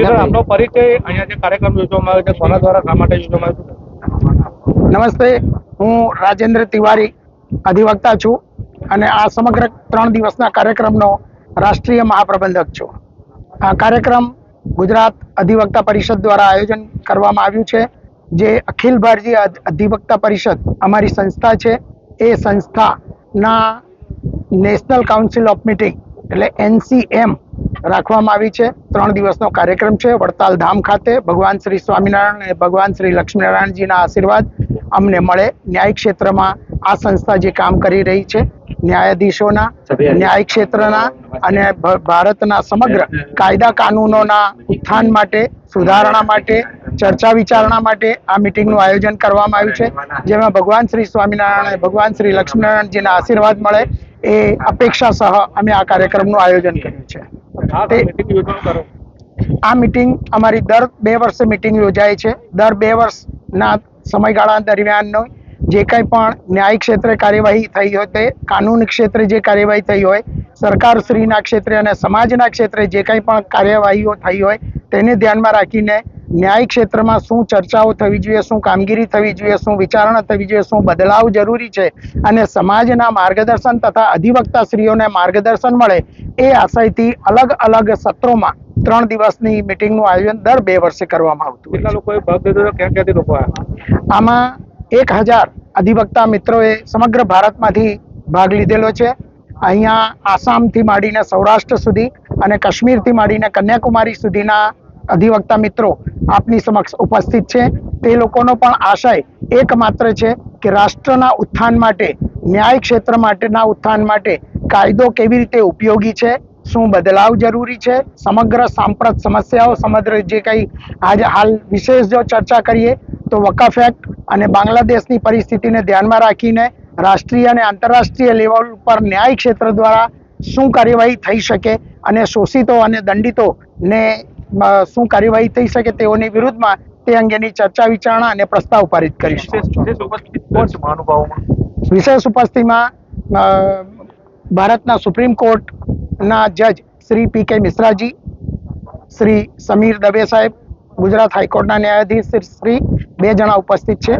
જી sir આપનો પરિચય અહીંયા જે કાર્યક્રમ યોજવામાં આવ્યો છે કોના દ્વારા શા માટે યોજવામાં આવ્યો છે? નમસ્તે હું રાજેન્દ્ર તિવારી અધિવક્તા છું અને આ સમગ્ર ત્રણ દિવસના કાર્યક્રમનો રાષ્ટ્રીય મહાપ્રબંધક છું. આ કાર્યક્રમ ગુજરાત અધિવક્તા પરિષદ દ્વારા આયોજન કરવામાં આવ્યું છે જે અખિલ ભારતીય અધિવક્તા પરિષદ અમારી સંસ્થા છે. એ સંસ્થાના નેશનલ કાઉન્સિલ ઓફ મિટિંગ એટલે એનસીએમ રાખવામાં આવી છે. ત્રણ દિવસનો કાર્યક્રમ છે. વડતાલ ધામ ખાતે ભગવાન શ્રી સ્વામિનારાયણ અને ભગવાન શ્રી લક્ષ્મીનારાયણજીના આશીર્વાદ અમને મળે. ન્યાય ક્ષેત્રમાં આ સંસ્થા જે કામ કરી રહી છે, ન્યાયાધીશોના, ન્યાય ક્ષેત્રના અને ભારતના સમગ્ર કાયદા કાનૂનોના ઉત્થાન માટે, સુધારણા માટે, ચર્ચા વિચારણા માટે આ મિટિંગનું આયોજન કરવામાં આવ્યું છે. જેમાં ભગવાન શ્રી સ્વામિનારાયણ અને ભગવાન શ્રી લક્ષ્મીનારાયણજીના આશીર્વાદ મળે. એ અપેક્ષા સહ અમે આ કાર્યક્રમનું આયોજન કર્યું છે. આ તે- કરો. આ મિટિંગ અમારી દર બે વર્ષે મિટિંગ યોજાય છે. દર બે વર્ષના સમયગાળા દરમિયાનનો જે કંઈ પણ ન્યાય ક્ષેત્રે કાર્યવાહી થઈ હોય તે કાનૂની ક્ષેત્રે જે કાર્યવાહી થઈ હોય સરકારશ્રીના ક્ષેત્રે અને સમાજના ક્ષેત્રે જે કંઈ પણ કાર્યવાહીઓ થઈ હોય તેને ધ્યાનમાં રાખીને ન્યાયિક ક્ષેત્રમાં શું ચર્ચાઓ થવી જોઈએ શું કામગીરી થવી જોઈએ શું વિચારણા થવી જોઈએ શું બદલાવ જરૂરી છે અને સમાજના માર્ગદર્શન તથા અધિવક્તાશ્રીઓને માર્ગદર્શન મળે એ આશયથી અલગ અલગ સત્રોમાં ત્રણ દિવસની મિટિંગનું આયોજન દર બે વર્ષે કરવામાં આવતું કેટલા લોકોએ ભાગ લીધો ક્યાં ક્યાંથી લોકો આમાં એક હજાર અધિવક્તા મિત્રોએ સમગ્ર ભારતમાંથી ભાગ લીધેલો છે. અહીંયા આસામથી માંડીને સૌરાષ્ટ્ર સુધી અને કાશ્મીરથી માંડીને કન્યાકુમારી સુધીના અધિવક્તા મિત્રો આપની સમક્ષ ઉપસ્થિત છે. તે લોકોનો પણ આશય એકમાત્ર છે કે રાષ્ટ્રના ઉત્થાન માટે, ન્યાય ક્ષેત્ર માટેના ઉત્થાન માટે કાયદો કેવી રીતે ઉપયોગી છે, શું બદલાવ જરૂરી છે, સમગ્ર સાંપ્રત સમસ્યાઓ સમગ્ર જે કંઈ આજે હાલ વિશેષ જો ચર્ચા કરીએ તો વકફ એક્ટ અને બાંગ્લાદેશની પરિસ્થિતિને ધ્યાનમાં રાખીને રાષ્ટ્રીય અને આંતરરાષ્ટ્રીય લેવલ પર ન્યાય ક્ષેત્ર દ્વારા શું કાર્યવાહી થઈ શકે અને શોષિતો અને દંડિતોને શું કાર્યવાહી થઈ શકે તેઓની વિરુદ્ધમાં તે અંગેની ચર્ચા વિચારણા અને પ્રસ્તાવ પારિત કરીશું. વિશેષ ઉપસ્થિતિમાં ભારતના સુપ્રીમ કોર્ટના જજ શ્રી પી કે મિશ્રાજી શ્રી સમીર દવે સાહેબ ગુજરાત હાઈકોર્ટના ન્યાયાધીશ શ્રી બે જણા ઉપસ્થિત છે.